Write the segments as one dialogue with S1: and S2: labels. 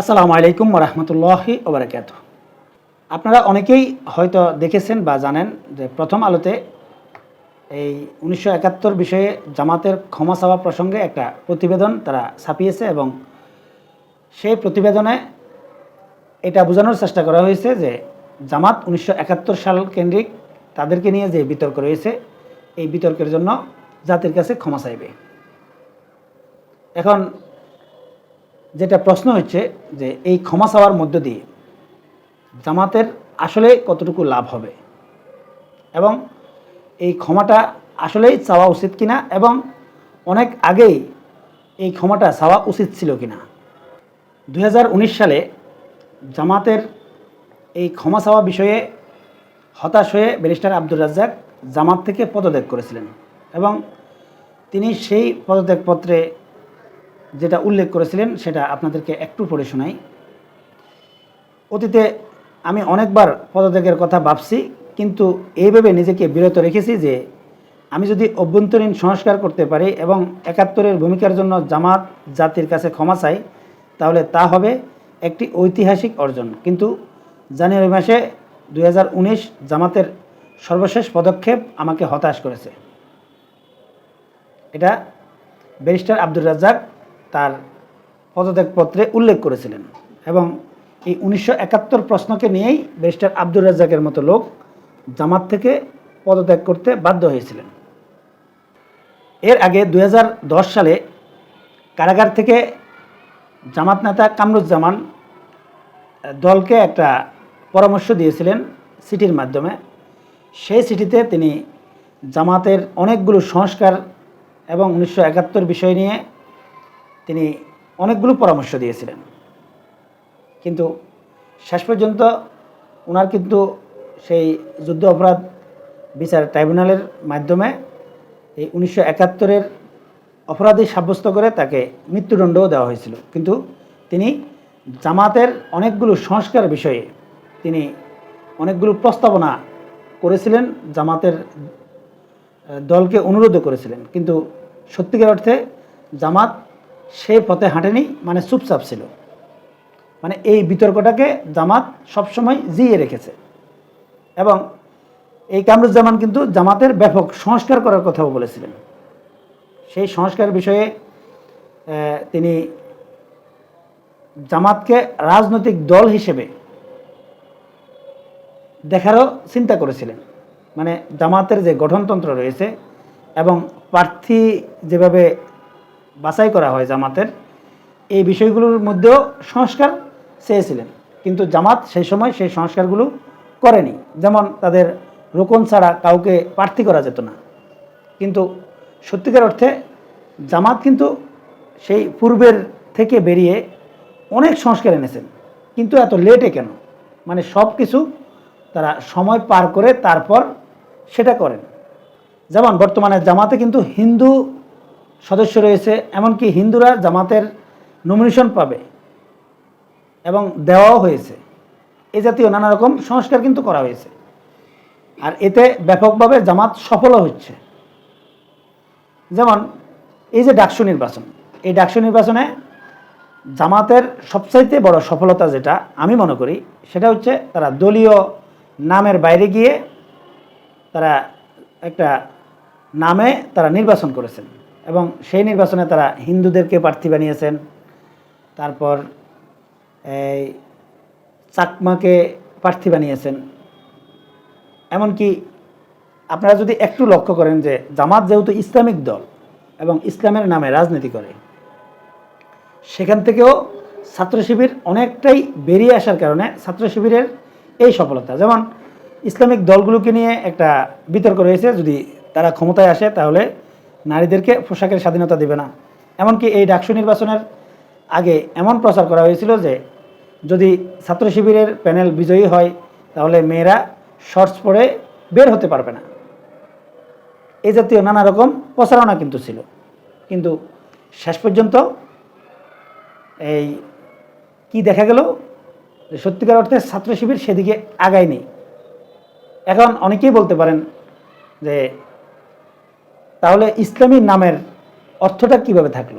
S1: আসসালামু আলাইকুম রহমতুল্লাহি ওবরাকাত আপনারা অনেকেই হয়তো দেখেছেন বা জানেন যে প্রথম আলোতে এই উনিশশো একাত্তর বিষয়ে জামাতের ক্ষমা চাওয়া প্রসঙ্গে একটা প্রতিবেদন তারা ছাপিয়েছে এবং সেই প্রতিবেদনে এটা বোঝানোর চেষ্টা করা হয়েছে যে জামাত উনিশশো একাত্তর সাল কেন্দ্রিক তাদেরকে নিয়ে যে বিতর্ক রয়েছে, এই বিতর্কের জন্য জাতির কাছে ক্ষমা চাইবে। এখন যেটা প্রশ্ন হচ্ছে যে এই ক্ষমা চাওয়ার মধ্য দিয়ে জামাতের আসলে কতটুকু লাভ হবে? এবং এই ক্ষমাটা আসলেই চাওয়া উচিত কিনা? এবং অনেক আগেই এই ক্ষমাটা চাওয়া উচিত ছিল কিনা? দু হাজার উনিশ সালে জামাতের এই ক্ষমা চাওয়া বিষয়ে হতাশ হয়ে ব্যারিস্টার আব্দুর রাজ্জাক জামাত থেকে পদত্যাগ করেছিলেন। এবং তিনি সেই পদত্যাগপত্রে যেটা উল্লেখ করেছিলেন, সেটা আপনাদেরকে একটু পড়ে শোনাই। অতীতে আমি অনেকবার পদত্যাগের কথা ভাবছি, কিন্তু এইভাবে নিজেকে বিরত রেখেছি যে আমি যদি অভ্যন্তরীণ সংস্কার করতে পারি এবং একাত্তরের ভূমিকার জন্য জামাত জাতির কাছে ক্ষমা চাই, তাহলে তা হবে একটি ঐতিহাসিক অর্জন। কিন্তু জানুয়ারি মাসে দু হাজার উনিশ জামাতের সর্বশেষ পদক্ষেপ আমাকে হতাশ করেছে। এটা ব্যারিস্টার আব্দুর রাজ্জাক তার পদত্যাগপত্রে উল্লেখ করেছিলেন এবং এই উনিশশো একাত্তর প্রশ্নকে নিয়েই ব্যারিস্টার আব্দুর রাজ্জাকের মতো লোক জামাত থেকে পদত্যাগ করতে বাধ্য হয়েছিলেন। এর আগে দু হাজার দশ সালে কারাগার থেকে জামাত নেতা কামরুজ্জামান দলকে একটা পরামর্শ দিয়েছিলেন সিটির মাধ্যমে। সেই সিটিতে তিনি জামাতের অনেকগুলো সংস্কার এবং উনিশশো একাত্তর বিষয় নিয়ে তিনি অনেকগুলো পরামর্শ দিয়েছিলেন। কিন্তু শেষ পর্যন্ত ওনার কিন্তু সেই যুদ্ধ অপরাধ বিচার ট্রাইব্যুনালের মাধ্যমে এই উনিশশো একাত্তরের অপরাধী সাব্যস্ত করে তাকে মৃত্যুদণ্ডও দেওয়া হয়েছিল। কিন্তু তিনি জামাতের অনেকগুলো সংস্কার বিষয়ে তিনি অনেকগুলো প্রস্তাবনা করেছিলেন, জামাতের দলকে অনুরোধও করেছিলেন। কিন্তু সত্যিকার অর্থে জামাত সেই পথে হাঁটেনি মানে চুপচাপ ছিল। মানে এই বিতর্কটাকে জামাত সবসময় জিয়ে রেখেছে। এবং এই কামরুজ্জামান কিন্তু জামাতের ব্যাপক সংস্কার করার কথাও বলেছিলেন। সেই সংস্কার বিষয়ে তিনি জামাতকে রাজনৈতিক দল হিসেবে দেখারও চিন্তা করেছিলেন। মানে জামাতের যে গঠনতন্ত্র রয়েছে এবং প্রার্থী যেভাবে বাছাই করা হয় জামাতের। এই বিষয়গুলোর মধ্যেও সংস্কার চেয়েছিলেন। কিন্তু জামাত সেই সময় সেই সংস্কারগুলো করেনি। যেমন তাদের রোকন ছাড়া কাউকে প্রার্থী করা যেত না। কিন্তু সত্যিকার অর্থে জামাত কিন্তু সেই পূর্বের থেকে বেরিয়ে অনেক সংস্কার এনেছেন। কিন্তু এত লেটে কেন? মানে সব কিছু তারা সময় পার করে তারপর সেটা করেন। যেমন বর্তমানে জামাতে কিন্তু হিন্দু সদস্য রয়েছে, এমনকি হিন্দুরা জামাতের নমিনেশন পাবে এবং দেওয়াও হয়েছে। এ জাতীয় নানা রকম সংস্কার কিন্তু করা হয়েছে। আর এতে ব্যাপকভাবে জামাত সফলও হচ্ছে। যেমন, এই যে ডাকসু নির্বাচন, এই ডাকসু নির্বাচনে জামাতের সবচাইতে বড় সফলতা যেটা আমি মনে করি, সেটা হচ্ছে তারা দলীয় নামের বাইরে গিয়ে তারা একটা নামে তারা নির্বাচন করেছেন। এবং সেই নির্বাচনে তারা হিন্দুদেরকে প্রার্থী বানিয়েছেন। তারপর এই চাকমাকে প্রার্থী বানিয়েছেন। এমনকি আপনারা যদি একটু লক্ষ্য করেন যে জামাত যেহেতু ইসলামিক দল এবং ইসলামের নামে রাজনীতি করে, সেখান থেকেও ছাত্র শিবির অনেকটাই বেরিয়ে আসার কারণে ছাত্র শিবিরের এই সফলতা। যেমন ইসলামিক দলগুলোকে নিয়ে একটা বিতর্ক রয়েছে, যদি তারা ক্ষমতায় আসে তাহলে নারীদেরকে পোশাকের স্বাধীনতা দেবে না। এমনকি এই ডাকসু নির্বাচনের আগে এমন প্রচার করা হয়েছিল যে, যদি ছাত্র শিবিরের প্যানেল বিজয়ী হয়, তাহলে মেয়েরা শর্টস পরে বের হতে পারবে না। এই জাতীয় নানা রকম প্রচারণা কিন্তু ছিল। কিন্তু শেষ পর্যন্ত এই কি দেখা গেল? সত্যিকার অর্থে ছাত্র শিবির সেদিকে আগায়নি। এখন অনেকেই বলতে পারেন যে তাহলে ইসলামী নামের অর্থটা কীভাবে থাকল?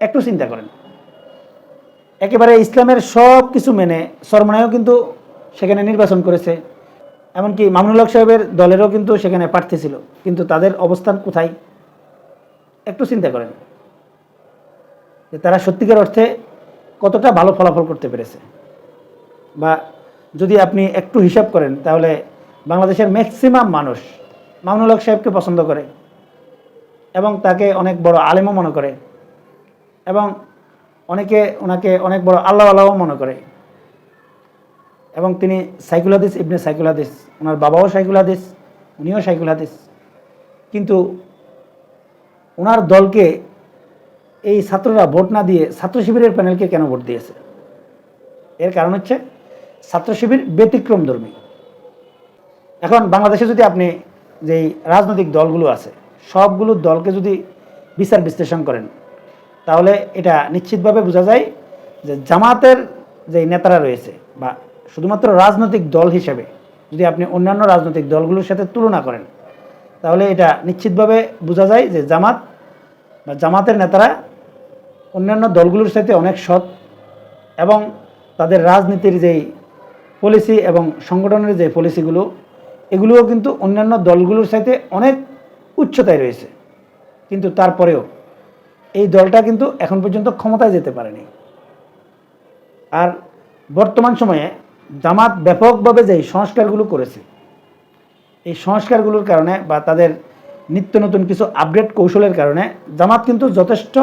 S1: একটু চিন্তা করেন। একেবারে ইসলামের সব কিছু মেনে সরমনায়ও কিন্তু সেখানে নির্বাচন করেছে, এমনকি মামুনুল হক সাহেবের দলেরও কিন্তু সেখানে প্রার্থী ছিল। কিন্তু তাদের অবস্থান কোথায়? একটু চিন্তা করেন। যে তারা সত্যিকার অর্থে কতটা ভালো ফলাফল করতে পেরেছে। বা যদি আপনি একটু হিসাব করেন, তাহলে বাংলাদেশের ম্যাক্সিমাম মানুষ মামুনুল হক সাহেবকে পছন্দ করে। এবং তাকে অনেক বড় আলেমও মনে করে এবং অনেকে ওনাকে অনেক বড় আল্লাহ আল্লাহও মনে করে। এবং তিনি সাইকুল হাদিস, ইবনে সাইকুল হাদিস, ওনার বাবাও সাইকুল হাদিস, উনিও সাইকুল হাদিস। কিন্তু ওনার দলকে, এই ছাত্ররা ভোট না দিয়ে ছাত্র শিবিরের প্যানেলকে কেন ভোট দিয়েছে? এর কারণ হচ্ছে ছাত্র শিবির ব্যতিক্রম ধর্মী এখন বাংলাদেশে যদি আপনি যেই রাজনৈতিক দলগুলো আছে সবগুলো দলকে যদি বিচার বিশ্লেষণ করেন, তাহলে এটা নিশ্চিতভাবে বোঝা যায় যে জামাতের যে নেতারা রয়েছে বা শুধুমাত্র রাজনৈতিক দল হিসেবে যদি আপনি অন্যান্য রাজনৈতিক দলগুলোর সাথে তুলনা করেন, তাহলে এটা নিশ্চিতভাবে বোঝা যায় যে জামাত বা জামাতের নেতারা অন্যান্য দলগুলোর সাথে অনেক সৎ এবং তাদের রাজনীতির যেই পলিসি এবং সংগঠনের যে পলিসিগুলো এগুলোও কিন্তু অন্যান্য দলগুলোর সাথে অনেক উচ্চতায় রয়েছে। কিন্তু তারপরেও এই দলটা কিন্তু এখন পর্যন্ত ক্ষমতায় যেতে পারেনি। আর বর্তমান সময়ে জামাত ব্যাপকভাবে যে সংস্কারগুলো করেছে, এই সংস্কারগুলোর কারণে বা তাদের নিত্য নতুন কিছু আপডেট কৌশলের কারণে জামাত কিন্তু যথেষ্ট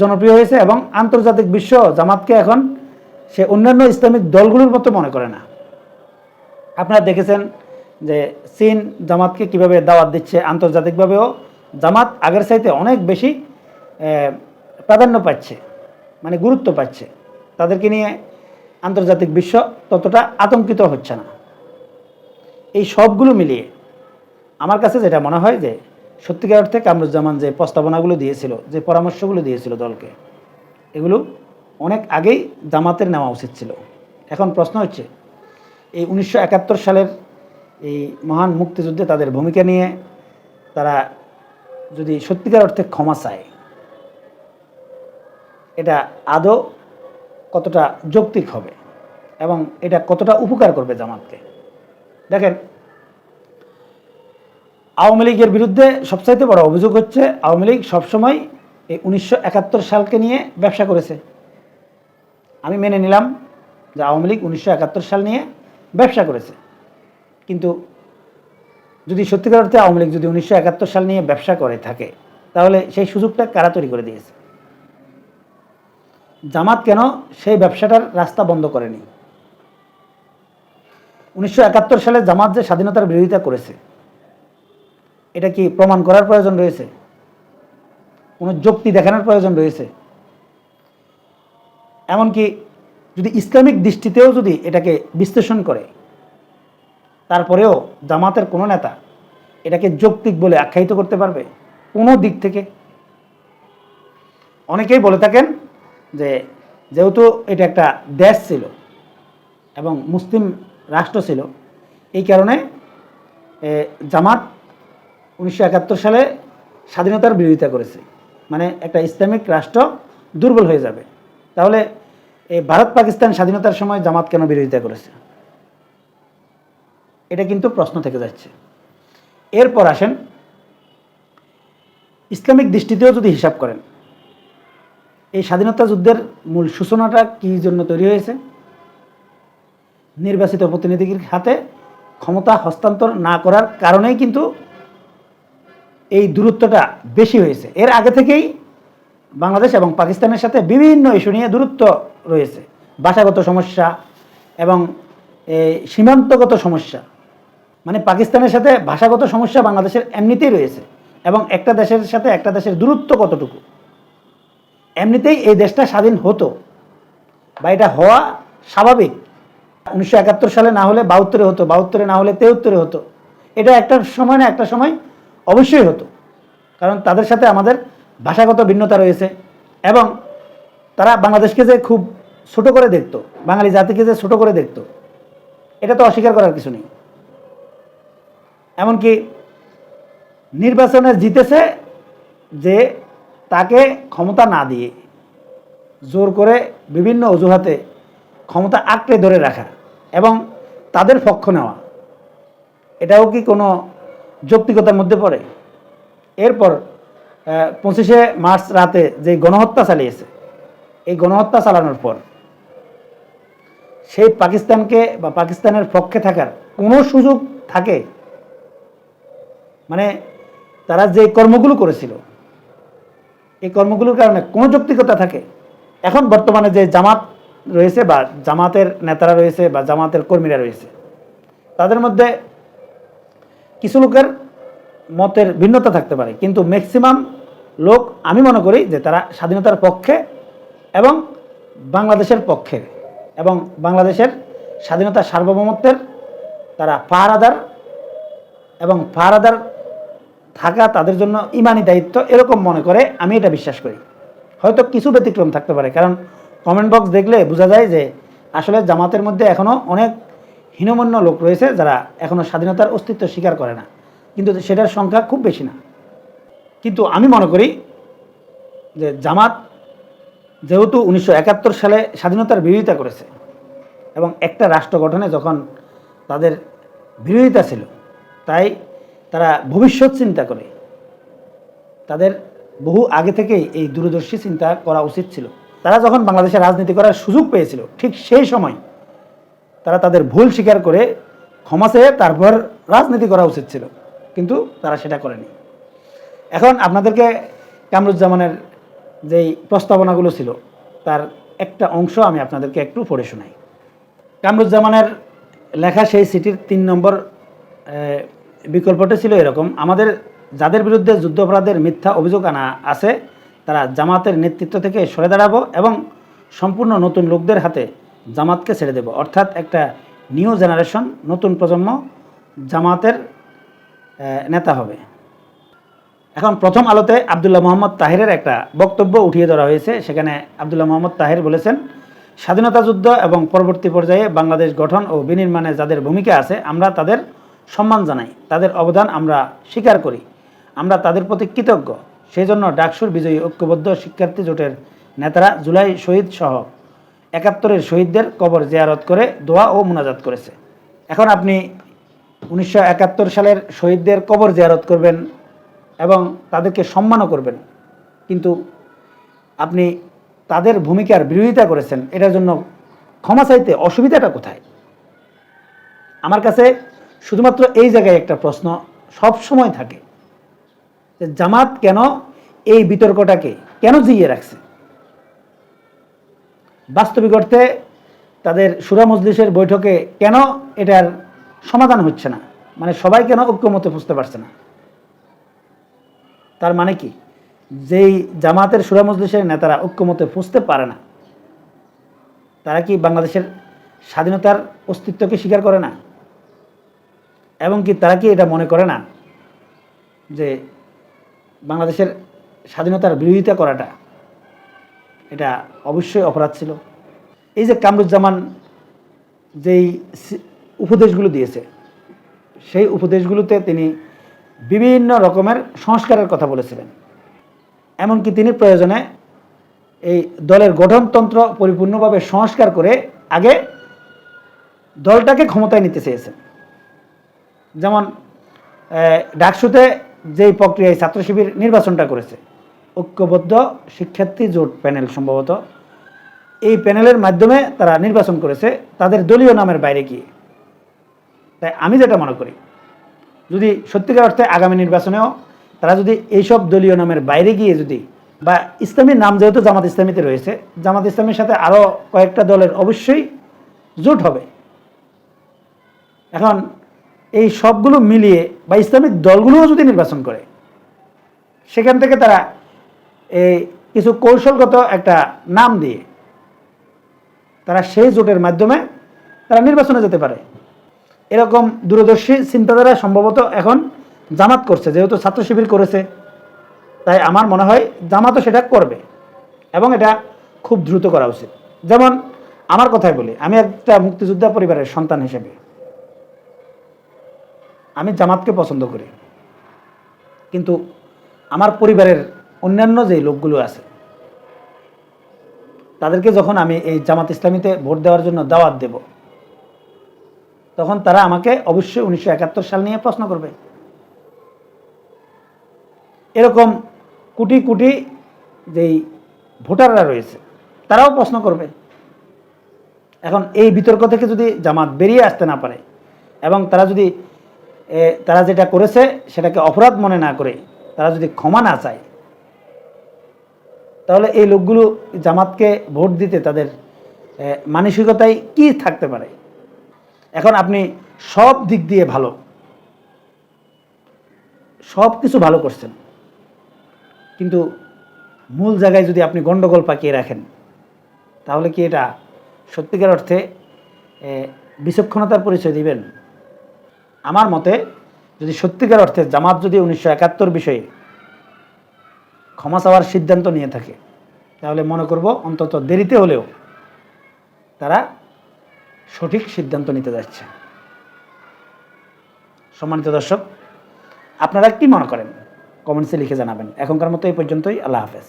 S1: জনপ্রিয় হয়েছে এবং আন্তর্জাতিক বিশ্ব জামাতকে এখন সে অন্যান্য ইসলামিক দলগুলোর মতো মনে করে না। আপনারা দেখেছেন যে চীন জামাতকে কীভাবে দাওয়াত দিচ্ছে আন্তর্জাতিকভাবেও, জামাত আগের চাইতে অনেক বেশি প্রাধান্য পাচ্ছে মানে গুরুত্ব পাচ্ছে। তাদেরকে নিয়ে আন্তর্জাতিক বিশ্ব ততটা আতঙ্কিত হচ্ছে না। এই সবগুলো মিলিয়ে আমার কাছে যেটা মনে হয় যে, সত্যিকার অর্থে কামরুজ্জামান যে প্রস্তাবনাগুলো দিয়েছিল, যে পরামর্শগুলো দিয়েছিল দলকে, এগুলো অনেক আগেই জামাতের নেওয়া উচিত ছিল। এখন প্রশ্ন হচ্ছে, এই উনিশশো একাত্তর সালের এই মহান মুক্তিযুদ্ধে তাদের ভূমিকা নিয়ে তারা যদি সত্যিকার অর্থে ক্ষমা চায়, এটা আদৌ কতটা যৌক্তিক হবে এবং এটা কতটা উপকার করবে জামাতকে? দেখেন, আওয়ামী লীগের বিরুদ্ধে সবচাইতে বড় অভিযোগ হচ্ছে আওয়ামী লীগ সবসময় এই উনিশশো একাত্তর সালকে নিয়ে ব্যবসা করেছে। আমি মেনে নিলাম যে আওয়ামী লীগ উনিশশো একাত্তর সাল নিয়ে ব্যবসা করেছে। কিন্তু যদি সত্যিকার অর্থে আওয়ামী লীগ যদি উনিশশো একাত্তর সাল নিয়ে ব্যবসা করে থাকে, তাহলে সেই সুযোগটা কারা তৈরি করে দিয়েছে? জামাত কেন সেই ব্যবসাটার রাস্তা বন্ধ করেনি? উনিশশো একাত্তর সালে জামাত যে স্বাধীনতার বিরোধিতা করেছে, এটা কি প্রমাণ করার প্রয়োজন রয়েছে? কোনো যুক্তি দেখানোর প্রয়োজন রয়েছে? এমনকি যদি ইসলামিক দৃষ্টিতেও যদি এটাকে বিশ্লেষণ করে তারপরেও জামাতের কোনো নেতা এটাকে যৌক্তিক বলে আখ্যায়িত করতে পারবে কোনো দিক থেকে? অনেকেই বলে থাকেন যে যেহেতু এটা একটা দেশ ছিল এবং মুসলিম রাষ্ট্র ছিল, এই কারণে জামাত উনিশশো একাত্তর সালে স্বাধীনতার বিরোধিতা করেছে। মানে একটা ইসলামিক রাষ্ট্র দুর্বল হয়ে যাবে। তাহলে ভারত পাকিস্তান স্বাধীনতার সময় জামাত কেন বিরোধিতা করেছে? এটা কিন্তু প্রশ্ন থেকে যাচ্ছে। এরপর আসেন, ইসলামিক দৃষ্টিতেও যদি হিসাব করেন, এই স্বাধীনতা যুদ্ধের মূল সূচনাটা কী জন্য তৈরি হয়েছে? নির্বাচিত প্রতিনিধির হাতে ক্ষমতা হস্তান্তর না করার কারণেই কিন্তু এই দূরত্বটা বেশি হয়েছে। এর আগে থেকেই বাংলাদেশ এবং পাকিস্তানের সাথে বিভিন্ন ইস্যু নিয়ে দূরত্ব রয়েছে। ভাষাগত সমস্যা এবং সীমান্তগত সমস্যা। মানে পাকিস্তানের সাথে ভাষাগত সমস্যা বাংলাদেশের এমনিতেই রয়েছে। এবং একটা দেশের সাথে একটা দেশের দূরত্ব কতটুকু? এমনিতেই এই দেশটা স্বাধীন হতো। বা এটা হওয়া স্বাভাবিক। উনিশশো একাত্তর সালে না হলে বাহাত্তরে হতো, বাহাত্তরে না হলে তেহত্তরে হতো। এটা একটা সময় না একটা সময় অবশ্যই হতো। কারণ তাদের সাথে আমাদের ভাষাগত ভিন্নতা রয়েছে। এবং তারা বাংলাদেশকে যে খুব ছোট করে দেখতো, বাঙালি জাতিকে যে ছোট করে দেখতো, এটা তো অস্বীকার করার কিছু নেই। এমনকি নির্বাচনে জিতেছে যে তাকে ক্ষমতা না দিয়ে জোর করে বিভিন্ন অজুহাতে ক্ষমতা আঁকড়ে ধরে রাখা এবং তাদের পক্ষ নেওয়া, এটাও কি কোনো যৌক্তিকতার মধ্যে পড়ে? এরপর পঁচিশে মার্চ রাতে যে গণহত্যা চালিয়েছে, এই গণহত্যা চালানোর পর সেই পাকিস্তানকে বা পাকিস্তানের পক্ষে থাকার কোনো সুযোগ থাকে? মানে তারা যে কর্মগুলো করেছিল, এই কর্মগুলোর কারণে কোনো যৌক্তিকতা থাকে। এখন বর্তমানে যে জামাত রয়েছে বা জামাতের নেতারা রয়েছে বা জামাতের কর্মীরা রয়েছে, তাদের মধ্যে কিছু লোকের মতের ভিন্নতা থাকতে পারে। কিন্তু ম্যাক্সিমাম লোক আমি মনে করি যে তারা স্বাধীনতার পক্ষে এবং বাংলাদেশের পক্ষে এবং বাংলাদেশের স্বাধীনতার সার্বভৌমত্বের তারা পাহারাদার এবং পাহারাদার থাকা তাদের জন্য ইমানি দায়িত্ব এরকম মনে করে, আমি এটা বিশ্বাস করি। হয়তো কিছু ব্যতিক্রম থাকতে পারে, কারণ কমেন্ট বক্স দেখলে বোঝা যায় যে আসলে জামাতের মধ্যে এখনও অনেক হীনমন্য লোক রয়েছে যারা এখনও স্বাধীনতার অস্তিত্ব স্বীকার করে না। কিন্তু সেটার সংখ্যা খুব বেশি না। কিন্তু আমি মনে করি যে জামাত যেহেতু উনিশশো একাত্তর সালে স্বাধীনতার বিরোধিতা করেছে এবং একটা রাষ্ট্র গঠনে যখন তাদের বিরোধিতা ছিল, তাই তারা ভবিষ্যৎ চিন্তা করে। তাদের বহু আগে থেকেই এই দূরদর্শী চিন্তা করা উচিত ছিল। তারা যখন বাংলাদেশে রাজনীতি করার সুযোগ পেয়েছিল, ঠিক সেই সময় তারা তাদের ভুল স্বীকার করে ক্ষমা চেয়ে তারপর রাজনীতি করা উচিত ছিল, কিন্তু তারা সেটা করেনি। এখন আপনাদেরকে কামরুজ্জামানের যেই প্রস্তাবনাগুলো ছিল, তার একটা অংশ আমি আপনাদেরকে একটু পড়ে শোনাই। কামরুজ্জামানের লেখা সেই সিটির তিন নম্বর বিকল্পটা ছিল এরকম। আমাদের যাদের বিরুদ্ধে যুদ্ধাপরাধের মিথ্যা অভিযোগ আনা আছে, তারা জামাতের নেতৃত্ব থেকে সরে দাঁড়াবো এবং সম্পূর্ণ নতুন লোকদের হাতে জামাতকে ছেড়ে দেব। অর্থাৎ একটা নিউ জেনারেশন, নতুন প্রজন্ম জামাতের নেতা হবে। এখন প্রথম আলোতে আবদুল্লাহ মোহাম্মদ তাহিরের একটা বক্তব্য উঠিয়ে ধরা হয়েছে। সেখানে আবদুল্লাহ মোহাম্মদ তাহির বলেছেন, স্বাধীনতা যুদ্ধ এবং পরবর্তী পর্যায়ে বাংলাদেশ গঠন ও বিনির্মাণে যাদের ভূমিকা আছে, আমরা তাদের সম্মান জানাই। তাদের অবদান আমরা স্বীকার করি। আমরা তাদের প্রতি কৃতজ্ঞ। সেই জন্য ডাকসুর বিজয়ী ঐক্যবদ্ধ শিক্ষার্থী জোটের নেতারা জুলাই শহীদ সহ একাত্তরের শহীদদের কবর জেয়ারত করে দোয়া ও মোনাজাত করেছে। এখন আপনি উনিশশো একাত্তর সালের শহীদদের কবর জেয়ারত করবেন এবং তাদেরকে সম্মানও করবেন। কিন্তু আপনি তাদের ভূমিকার বিরোধিতা করেছেন, এটার জন্য ক্ষমা চাইতে অসুবিধাটা কোথায়? আমার কাছে শুধুমাত্র এই জায়গায় একটা প্রশ্ন সব সময় থাকে যে জামাত কেন এই বিতর্কটাকে কেন জিইয়ে রাখছে? বাস্তবিক অর্থে তাদের সুরা মজলিসের বৈঠকে কেন এটার সমাধান হচ্ছে না? মানে সবাই কেন ঐক্যমতে বুঝতে পারছে না? তার মানে কি? যেই জামাতের সুরা মজলিসের নেতারা ঐক্যমতে ফুঁসতে পারে না, তারা কি বাংলাদেশের স্বাধীনতার অস্তিত্বকে স্বীকার করে না? এবং কি তারা কি এটা মনে করে না যে বাংলাদেশের স্বাধীনতার বিরোধিতা করাটা এটা অবশ্যই অপরাধ ছিল? এই যে কামরুজ্জামান যেই উপদেশগুলো দিয়েছে, সেই উপদেশগুলোতে তিনি বিভিন্ন রকমের সংস্কারের কথা বলেছিলেন। এমনকি তিনি প্রয়োজনে এই দলের গঠনতন্ত্র পরিপূর্ণভাবে সংস্কার করে আগে দলটাকে ক্ষমতায় নিতে চেয়েছেন। যেমন ডাকসুতে যেই প্রক্রিয়ায় ছাত্র শিবির নির্বাচনটা করেছে, ঐক্যবদ্ধ শিক্ষার্থী জোট প্যানেল সম্ভবত, এই প্যানেলের মাধ্যমে তারা নির্বাচন করেছে, তাদের দলীয় নামের বাইরে গিয়ে। তাই আমি যেটা মনে করি, যদি সত্যিকার অর্থে আগামী নির্বাচনেও তারা যদি এইসব দলীয় নামের বাইরে গিয়ে যদি, বা ইসলামীর নাম যেহেতু জামাত ইসলামীতে রয়েছে, জামাত ইসলামীর সাথে আরও কয়েকটা দলের অবশ্যই জোট হবে। এখন এই সবগুলো মিলিয়ে বা ইসলামিক দলগুলোও যদি নির্বাচন করে, সেখান থেকে তারা এই কিছু কৌশলগত একটা নাম দিয়ে তারা সেই জোটের মাধ্যমে তারা নির্বাচনে যেতে পারে। এরকম দূরদর্শী চিন্তাধারা সম্ভবত এখন জামাত করছে, যেহেতু ছাত্র শিবির করেছে। তাই আমার মনে হয় জামাতও সেটা করবে এবং এটা খুব দ্রুত করা উচিত। যেমন আমার কথাই বলি, আমি একটা মুক্তিযোদ্ধা পরিবারের সন্তান হিসেবে। আমি জামাতকে পছন্দ করি। কিন্তু আমার পরিবারের অন্যান্য যে লোকগুলো আছে, তাদেরকে যখন আমি এই জামাত ইসলামীতে ভোট দেওয়ার জন্য দাওয়াত দেব, তখন তারা আমাকে অবশ্যই উনিশশো একাত্তর সাল নিয়ে প্রশ্ন করবে। এরকম কোটি কোটি যেই ভোটাররা রয়েছে, তারাও প্রশ্ন করবে। এখন এই বিতর্ক থেকে যদি জামাত বেরিয়ে আসতে না পারে এবং তারা যদি তারা যেটা করেছে, সেটাকে অপরাধ মনে না করে, তারা যদি ক্ষমা না চায়, তাহলে এই লোকগুলো জামাতকে ভোট দিতে তাদের মানসিকতায় কি থাকতে পারে? এখন আপনি সব দিক দিয়ে ভালো। সব কিছু ভালো করছেন। কিন্তু মূল জায়গায় যদি আপনি গণ্ডগোল পাকিয়ে রাখেন, তাহলে কি এটা সত্যিকার অর্থে বিচক্ষণতার পরিচয় দিবেন? আমার মতে যদি সত্যিকার অর্থে জামাত যদি উনিশশো একাত্তর বিষয়ে ক্ষমা চাওয়ার সিদ্ধান্ত নিয়ে থাকে, তাহলে মনে করব অন্তত দেরিতে হলেও তারা সঠিক সিদ্ধান্ত নিতে যাচ্ছে। সম্মানিত দর্শক, আপনারা কি মনে করেন? কমেন্টসে লিখে জানাবেন। এখনকার মতো এই পর্যন্তই, আল্লাহ হাফেজ।